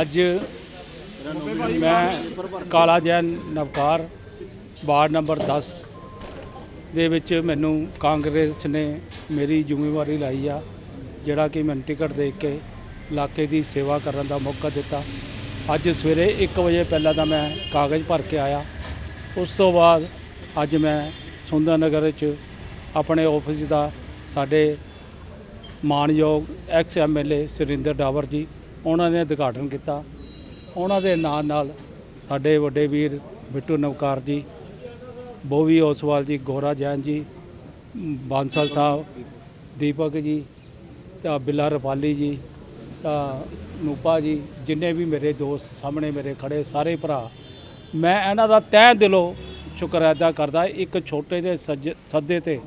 ਅੱਜ ਮੈਂ ਕਾਲਾ ਜੈਨ ਨਵਕਾਰ ਵਾਰਡ ਨੰਬਰ 10 ਦੇ ਵਿੱਚ ਮੈਨੂੰ ਕਾਂਗਰਸ ਨੇ ਮੇਰੀ ਜ਼ਿੰਮੇਵਾਰੀ ਲਾਈ ਆ, ਜਿਹੜਾ ਕਿ ਮੈਨੂੰ ਟਿਕਟ ਦੇ ਕੇ ਇਲਾਕੇ ਦੀ ਸੇਵਾ ਕਰਨ ਦਾ ਮੌਕਾ ਦਿੱਤਾ। ਅੱਜ ਸਵੇਰੇ 1 ਵਜੇ ਪਹਿਲਾਂ ਤਾਂ ਮੈਂ ਕਾਗਜ਼ ਭਰ ਕੇ ਆਇਆ। ਉਸ ਤੋਂ ਬਾਅਦ ਅੱਜ ਮੈਂ ਸੁੰਦਰ ਨਗਰ ਵਿੱਚ ਆਪਣੇ ਆਫਿਸ ਦਾ ਸਾਡੇ ਮਾਨਯੋਗ ਐਕਸ ਐਮਐਲਏ ਸੁਰਿੰਦਰ ਡਾਵਰ ਜੀ ਉਹਨਾਂ ਨੇ ਉਦਘਾਟਨ ਕੀਤਾ। ਉਹਨਾਂ ਦੇ ਨਾਲ ਨਾਲ ਸਾਡੇ ਵੱਡੇ ਵੀਰ ਬਿੱਟੂ ਨਵਕਾਰ ਜੀ, ਬੋਵੀ ਓਸਵਾਲ ਜੀ, ਗੋਰਾ ਜੈਨ ਜੀ, ਬਾਂਸਲ ਸਾਹਿਬ, ਦੀਪਕ ਜੀ, ਤਾਂ ਬਿੱਲਾ ਰਪਾਲੀ ਜੀ, ਤਾਂ ਨੂਪਾ ਜੀ, ਜਿੰਨੇ ਵੀ ਮੇਰੇ ਦੋਸਤ ਸਾਹਮਣੇ ਮੇਰੇ ਖੜੇ ਸਾਰੇ ਭਰਾ, ਮੈਂ ਇਹਨਾਂ ਦਾ ਤਹਿ ਦਿਲੋਂ ਸ਼ੁਕਰ ਅਦਾ ਕਰਦਾ। ਇੱਕ ਛੋਟੇ ਜਿਹੇ ਸੱਜ- ਸੱਦੇ ਤੇ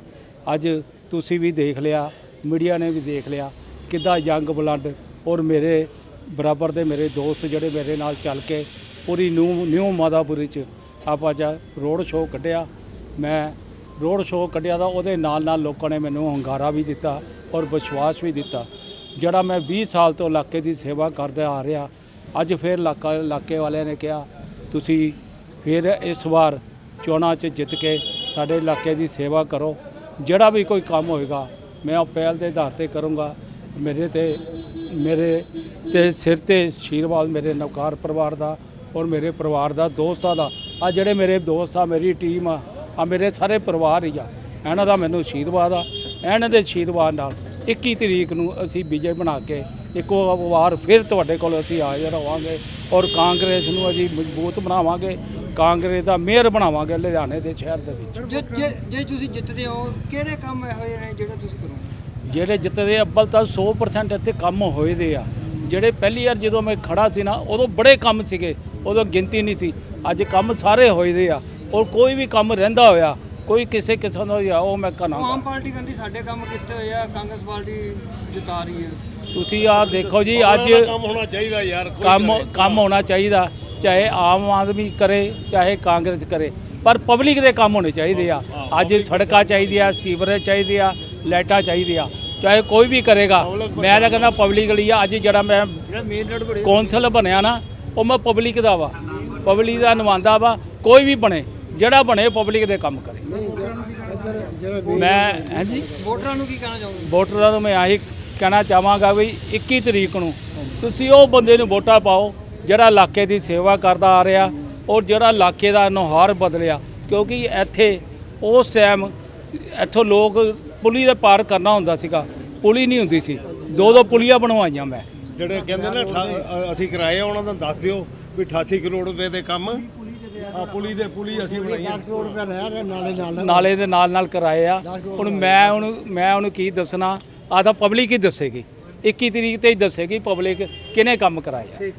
ਅੱਜ ਤੁਸੀਂ ਵੀ ਦੇਖ ਲਿਆ, ਮੀਡੀਆ ਨੇ ਵੀ ਦੇਖ ਲਿਆ ਕਿੱਦਾਂ ਯੰਗ ਬਲੱਡ ਔਰ ਮੇਰੇ ਬਰਾਬਰ ਦੇ ਮੇਰੇ ਦੋਸਤ ਜਿਹੜੇ ਮੇਰੇ ਨਾਲ ਚੱਲ ਕੇ ਪੂਰੀ ਨਿਊ ਨਿਊ ਮਾਦਾਪੁਰੀ ਚ ਆਪਾਂ ਜਾ ਰੋਡ ਸ਼ੋਅ ਕੱਢਿਆ। ਮੈਂ ਰੋਡ ਸ਼ੋਅ ਕੱਢਿਆ ਤਾਂ ਉਹਦੇ ਨਾਲ ਨਾਲ ਲੋਕਾਂ ਨੇ ਮੈਨੂੰ ਹੰਗਾਰਾ ਵੀ ਦਿੱਤਾ ਔਰ ਵਿਸ਼ਵਾਸ ਵੀ ਦਿੱਤਾ। ਜਿਹੜਾ ਮੈਂ 20 ਸਾਲ ਤੋਂ ਇਲਾਕੇ ਦੀ ਸੇਵਾ ਕਰਦਾ ਆ ਰਿਹਾ, ਅੱਜ ਫਿਰ ਇਲਾਕਾ ਇਲਾਕੇ ਵਾਲਿਆਂ ਨੇ ਕਿਹਾ, ਤੁਸੀਂ ਫਿਰ ਇਸ ਵਾਰ ਚੋਣਾਂ 'ਚ ਜਿੱਤ ਕੇ ਸਾਡੇ ਇਲਾਕੇ ਦੀ ਸੇਵਾ ਕਰੋ। ਜਿਹੜਾ ਵੀ ਕੋਈ ਕੰਮ ਹੋਏਗਾ, ਮੈਂ ਉਹ ਪਹਿਲ ਦੇ ਆਧਾਰ ਤੇ ਕਰੂੰਗਾ। ਮੇਰੇ ਤੇ ਮੇਰੇ ਤੇ ਸਿਰ ਤੇ ਆਸ਼ੀਰਵਾਦ ਮੇਰੇ ਨਵਕਾਰ ਪਰਿਵਾਰ ਦਾ ਔਰ ਮੇਰੇ ਪਰਿਵਾਰ ਦਾ ਦੋਸਤਾਂ ਦਾ। ਆ ਜਿਹੜੇ ਮੇਰੇ ਦੋਸਤ ਆ, ਮੇਰੀ ਟੀਮ ਆ ਆ ਮੇਰੇ ਸਾਰੇ ਪਰਿਵਾਰ ਹੀ ਆ। ਇਹਨਾਂ ਦਾ ਮੈਨੂੰ ਆਸ਼ੀਰਵਾਦ ਆ। ਇਹਨਾਂ ਦੇ ਆਸ਼ੀਰਵਾਦ ਨਾਲ 21 ਤਰੀਕ ਨੂੰ ਅਸੀਂ ਵਿਜੇ ਬਣਾ ਕੇ ਇੱਕੋ ਵਾਰ ਫਿਰ ਤੁਹਾਡੇ ਕੋਲ ਅਸੀਂ ਹਾਜ਼ਰ ਹੋਵਾਂਗੇ ਔਰ ਕਾਂਗਰਸ ਨੂੰ ਅਸੀਂ ਮਜ਼ਬੂਤ ਬਣਾਵਾਂਗੇ। ਕਾਂਗਰਸ ਦਾ ਮੇਅਰ ਬਣਾਵਾਂਗੇ ਲੁਧਿਆਣੇ ਦੇ ਸ਼ਹਿਰ ਦੇ ਵਿੱਚ। ਜੇ ਜੇ ਤੁਸੀਂ ਜਿੱਤਦੇ ਹੋ, ਕਿਹੜੇ ਕੰਮ ਇਹੋ ਜਿਹੇ ਨੇ ਜਿਹੜੇ ਤੁਸੀਂ ਕਰੋਗੇ? ਜਿਹੜੇ ਜਿੱਤਦੇ ਅੱਬਲ ਤਾਂ 100% ਇੱਥੇ ਕੰਮ ਹੋਏ ਦੇ ਆ। ਜਿਹੜੇ ਪਹਿਲੀ ਵਾਰ ਜਦੋਂ ਮੈਂ ਖੜਾ ਸੀ ਨਾ ਉਦੋਂ ਬੜੇ ਕੰਮ ਸੀਗੇ ਉਦੋਂ ਗਿਣਤੀ ਨਹੀਂ ਸੀ। ਅੱਜ ਕੰਮ ਸਾਰੇ ਹੋਏ ਦੇ ਆ। ਔਰ ਕੋਈ ਵੀ ਕੰਮ ਰਹਿੰਦਾ ਹੋਇਆ ਕੋਈ ਕਿਸੇ ਕਿਸਮ ਦਾ ਆ ਉਹ ਮੈਂ ਆਮ ਕਹਣਾ ਪਾਰਟੀ ਕਹਿੰਦੀ ਸਾਡੇ ਕੰਮ ਕੀਤੇ ਹੋਏ ਆ ਕਾਂਗਰਸ ਪਾਰਟੀ ਜਿਤਾ ਰਹੀ ਹੈ। ਤੁਸੀਂ ਆ ਦੇਖੋ ਜੀ ਅੱਜ ਕੰਮ ਹੋਣਾ ਚਾਹੀਦਾ ਯਾਰ ਕੋਈ ਕੰਮ। ਕੰਮ ਹੋਣਾ ਚਾਹੀਦਾ ਚਾਹੇ ਆਮ ਆਦਮੀ ਕਰੇ ਚਾਹੇ ਕਾਂਗਰਸ ਕਰੇ। ਪਰ ਪਬਲਿਕ ਦੇ ਕੰਮ ਹੋਣੇ ਚਾਹੀਦੇ ਆ। ਅੱਜ ਸੜਕਾਂ ਚਾਹੀਦੀਆਂ ਸੀਵਰੇਜ ਚਾਹੀਦੇ ਆ ਲਾਈਟਾਂ ਚਾਹੀਦੀਆਂ ਚਾਹੇ ਕੋਈ ਵੀ ਕਰੇਗਾ। ਮੈਂ ਤਾਂ ਕਹਿੰਦਾ ਪਬਲਿਕ ਲਈ ਆ ਅੱਜ ਜਿਹੜਾ ਮੈਂ ਜਿਹੜਾ ਮੇਨ ਰੋਡ ਬੜੇ ਕੌਂਸਲ ਬਣਿਆ ਨਾ ਉਹ ਮੈਂ ਪਬਲਿਕ ਦਾ ਵਾ। ਪਬਲਿਕ ਦਾ ਨੁਮਾਇੰਦਾ ਵਾ ਕੋਈ ਵੀ ਬਣੇ ਜਿਹੜਾ ਬਣੇ ਪਬਲਿਕ ਦੇ ਕੰਮ ਕਰੇ। ਮੈਂ ਹਾਂਜੀ? ਵੋਟਰਾਂ ਨੂੰ ਕੀ ਕਹਿਣਾ ਚਾਹੋਗੇ? ਵੋਟਰਾਂ ਨੂੰ ਮੈਂ ਆਹੀ ਕਹਿਣਾ ਚਾਹਾਂਗਾ ਵੀ 21 ਤਰੀਕ ਨੂੰ ਤੁਸੀਂ ਉਹ ਬੰਦੇ ਨੂੰ ਵੋਟਾਂ ਪਾਓ ਜਿਹੜਾ ਇਲਾਕੇ ਦੀ ਸੇਵਾ ਕਰਦਾ ਆ ਰਿਹਾ ਔਰ ਜਿਹੜਾ ਇਲਾਕੇ ਦਾ ਨੁਹਾਰ ਬਦਲਿਆ। ਕਿਉਂਕਿ ਇੱਥੇ ਉਸ ਟਾਈਮ ਇੱਥੋਂ ਲੋਕ ਪੁਲੀ ਦੇ ਪਾਰ ਕਰਨਾ ਹੁੰਦਾ ਸੀਗਾ। ਪੁਲੀ ਨਹੀਂ ਹੁੰਦੀ ਸੀ। ਦੋ ਦੋ ਪੁਲੀਆਂ ਬਣਵਾਈਆਂ ਮੈਂ। ਜਿਹੜੇ ਕਹਿੰਦੇ ਨਾ ਅਸੀਂ ਕਰਾਏ ਆ, ਉਹਨਾਂ ਨੂੰ ਦੱਸ ਦਿਓ ਵੀ 88 ਕਰੋੜ ਰੁਪਏ ਦੇ ਕੰਮ। ਆ ਪੁਲੀ ਦੇ ਪੁਲੀ ਅਸੀਂ ਬਣਾਈਆਂ 10 ਕਰੋੜ ਰੁਪਏ ਲਿਆ ਨਾਲੇ ਨਾਲ ਨਾਲੇ ਦੇ ਨਾਲ ਨਾਲ ਕਰਾਏ ਆ। ਹੁਣ ਮੈਂ ਉਹਨੂੰ ਮੈਂ ਉਹਨੂੰ ਕੀ ਦੱਸਣਾ? ਆ ਤਾਂ ਪਬਲਿਕ ਹੀ ਦੱਸੇਗੀ। 21 ਤਰੀਕ ਤੇ ਹੀ ਦੱਸੇਗੀ ਪਬਲਿਕ ਕਿਹਨੇ ਕੰਮ ਕਰਾਇਆ।